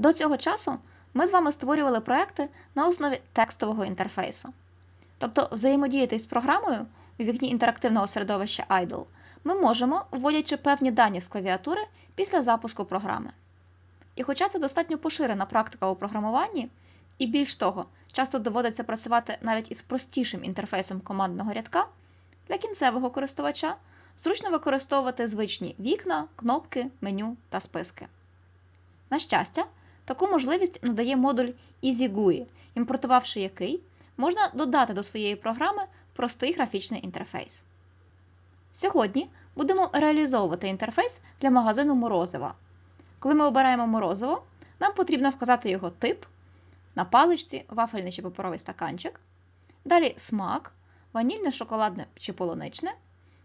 До цього часу ми з вами створювали проекти на основі текстового інтерфейсу. Тобто взаємодіяти з програмою у вікні інтерактивного середовища IDLE ми можемо, вводячи певні дані з клавіатури після запуску програми. І хоча це достатньо поширена практика у програмуванні, і більш того, часто доводиться працювати навіть із простішим інтерфейсом командного рядка, для кінцевого користувача зручно використовувати звичні вікна, кнопки, меню та списки. На щастя, таку можливість надає модуль EasyGUI, імпортувавши який, можна додати до своєї програми простий графічний інтерфейс. Сьогодні будемо реалізовувати інтерфейс для магазину морозива. Коли ми обираємо морозиво, нам потрібно вказати його тип, на паличці вафельний чи паперовий стаканчик, далі смак, ванільне, шоколадне чи полуничне,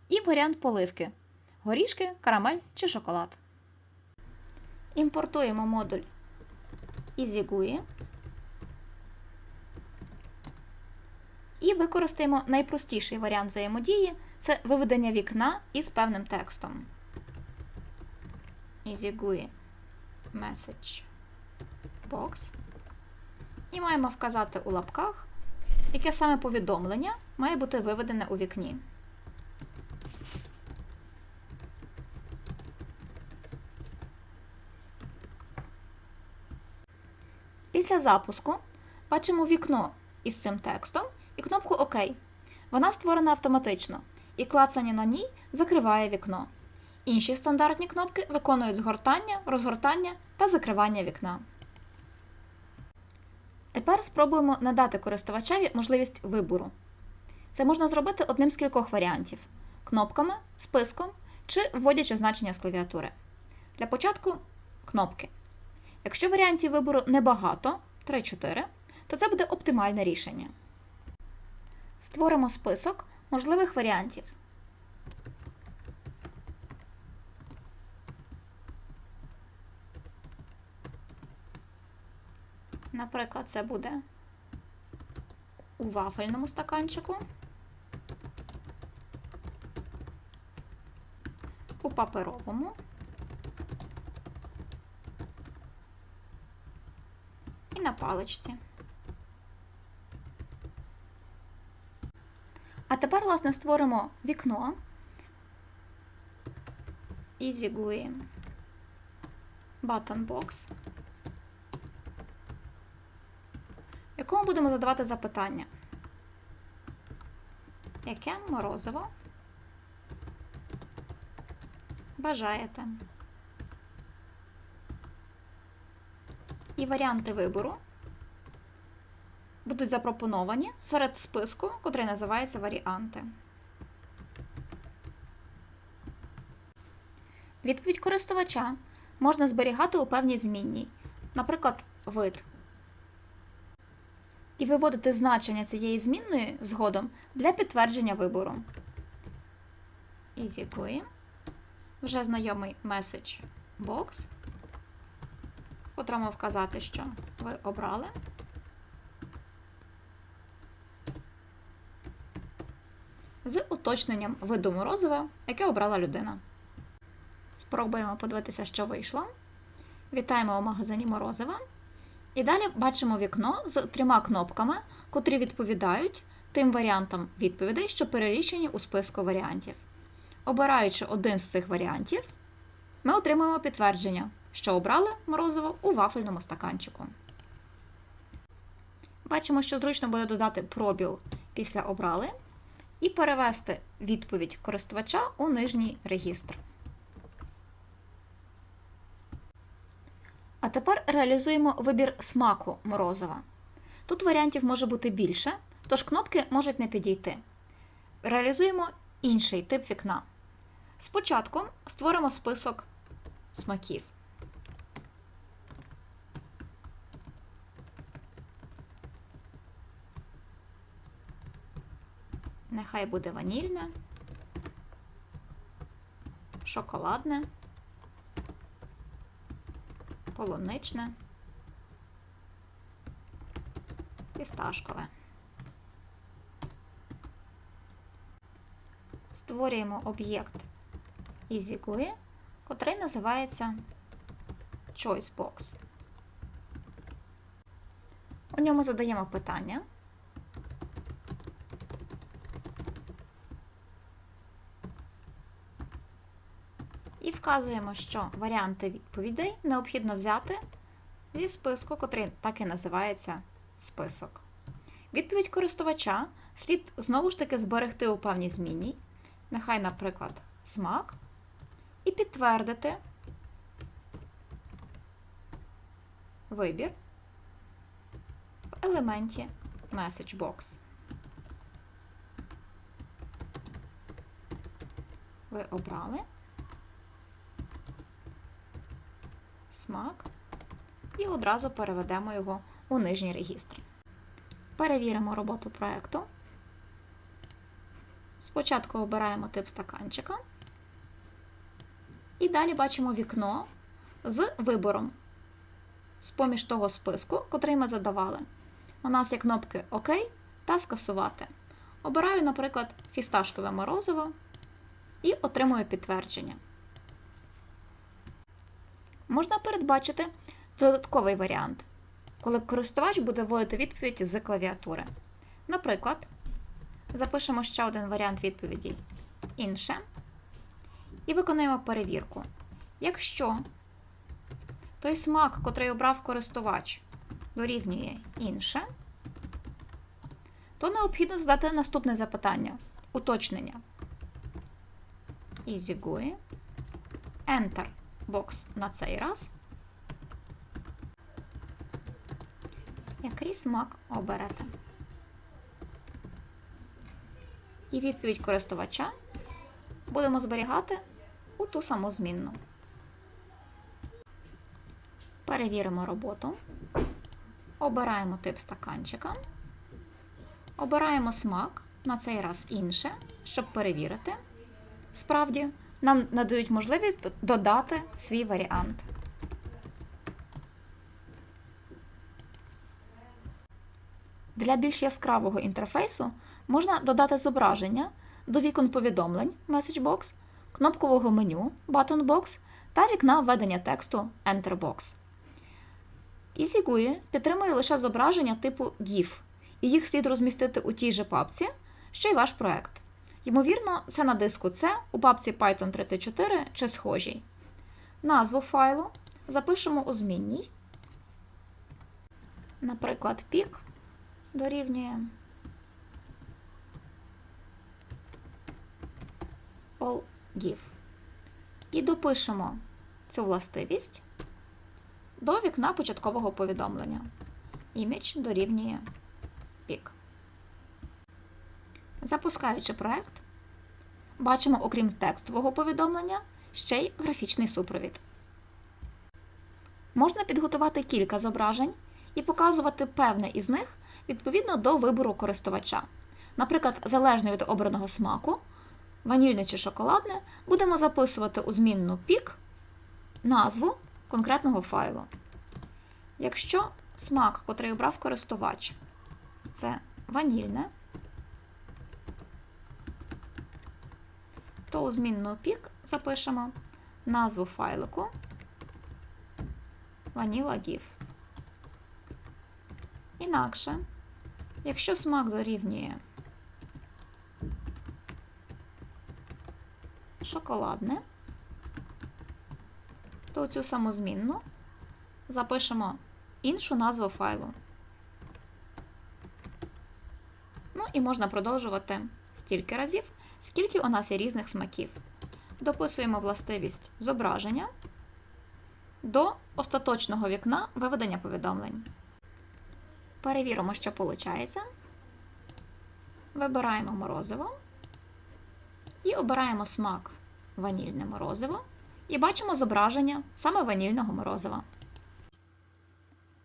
і варіант поливки горішки, карамель чи шоколад. Імпортуємо модуль EasyGUI і використаємо найпростіший варіант взаємодії це виведення вікна із певним текстом. EasyGUI Message. І маємо вказати у лапках, яке саме повідомлення має бути виведене у вікні. Після запуску бачимо вікно із цим текстом і кнопку ОК. Вона створена автоматично, і клацання на ній закриває вікно. Інші стандартні кнопки виконують згортання, розгортання та закривання вікна. Тепер спробуємо надати користувачеві можливість вибору. Це можна зробити одним з кількох варіантів: кнопками, списком чи вводячи значення з клавіатури. Для початку кнопки. Якщо варіантів вибору небагато, 3-4, то це буде оптимальне рішення. Створимо список можливих варіантів. Наприклад, це буде у вафельному стаканчику, у паперовому. На паличці. А тепер, власне, створимо вікно EasyGUI Button Box, якому будемо задавати запитання. Яке морозиво бажаєте? І варіанти вибору будуть запропоновані серед списку, котрий називається Варіанти. Відповідь користувача можна зберігати у певній змінній, наприклад, вид. І виводити значення цієї змінної згодом для підтвердження вибору. EasyGUI. Вже знайомий Message Box котрому вказати, що ви обрали. З уточненням виду морозива, яке обрала людина. Спробуємо подивитися, що вийшло. Вітаємо у магазині морозива. І далі бачимо вікно з трьома кнопками, котрі відповідають тим варіантам відповідей, що перелічені у списку варіантів. Обираючи один з цих варіантів, ми отримаємо підтвердження що обрали морозиво у вафельному стаканчику. Бачимо, що зручно буде додати пробіл після обрали і перевести відповідь користувача у нижній регістр. А тепер реалізуємо вибір смаку морозива. Тут варіантів може бути більше, тож кнопки можуть не підійти. Реалізуємо інший тип вікна. Спочатку створимо список смаків. Нехай буде ванільне, шоколадне, полуничне, фісташкове. Створюємо об'єкт EasyGUI, котрий називається ChoiceBox. У ньому задаємо питання. І вказуємо, що варіанти відповідей необхідно взяти зі списку, котрий так і називається список. Відповідь користувача слід знову ж таки зберегти у певній зміні, нехай, наприклад, смак, і підтвердити вибір в елементі Message Box. Ви обрали смак і одразу переведемо його у нижній регістр. Перевіримо роботу проєкту. Спочатку обираємо тип стаканчика. І далі бачимо вікно з вибором з-поміж того списку, котрий ми задавали. У нас є кнопки ОК та Скасувати. Обираю, наприклад, фісташкове морозиво і отримую підтвердження. Можна передбачити додатковий варіант, коли користувач буде вводити відповідь з клавіатури. Наприклад, запишемо ще один варіант відповіді інше і виконуємо перевірку. Якщо той смак, котрий обрав користувач, дорівнює інше, то необхідно задати наступне запитання уточнення. EasyGUI. Enter бокс на цей раз. Який смак оберете? І відповідь користувача будемо зберігати у ту саму змінну. Перевіримо роботу. Обираємо тип стаканчика. Обираємо смак, на цей раз інше, щоб перевірити. Справді, нам надають можливість додати свій варіант. Для більш яскравого інтерфейсу можна додати зображення до вікон повідомлень Message кнопкового меню Button Box та вікна введення тексту Enter Box. EasyGUI підтримує лише зображення типу GIF, і їх слід розмістити у тій же папці, що й ваш проект. Ймовірно, це на диску C у папці Python 34 чи схожій. Назву файлу запишемо у змінній. Наприклад, пік дорівнює allGIF. І допишемо цю властивість до вікна початкового повідомлення. Image дорівнює пік. Запускаючи проект, бачимо, окрім текстового повідомлення, ще й графічний супровід. Можна підготувати кілька зображень і показувати певне із них відповідно до вибору користувача. Наприклад, залежно від обраного смаку, ванільне чи шоколадне, будемо записувати у змінну пік назву конкретного файлу. Якщо смак, котрий обрав користувач, це ванільне, то у змінну пік запишемо назву файлику vanilla.gif. Інакше, якщо смак дорівнює шоколадне, то цю саму змінну запишемо іншу назву файлу. Ну і можна продовжувати стільки разів, скільки у нас є різних смаків. Дописуємо властивість зображення до остаточного вікна виведення повідомлень. Перевіримо, що виходить. Вибираємо морозиво і обираємо смак ванільне морозиво. І бачимо зображення саме ванільного морозива.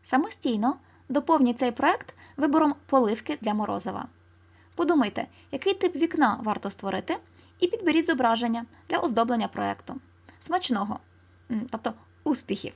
Самостійно доповніть цей проект вибором поливки для морозива. Подумайте, який тип вікна варто створити, і підберіть зображення для оздоблення проекту. Смачного, тобто успіхів!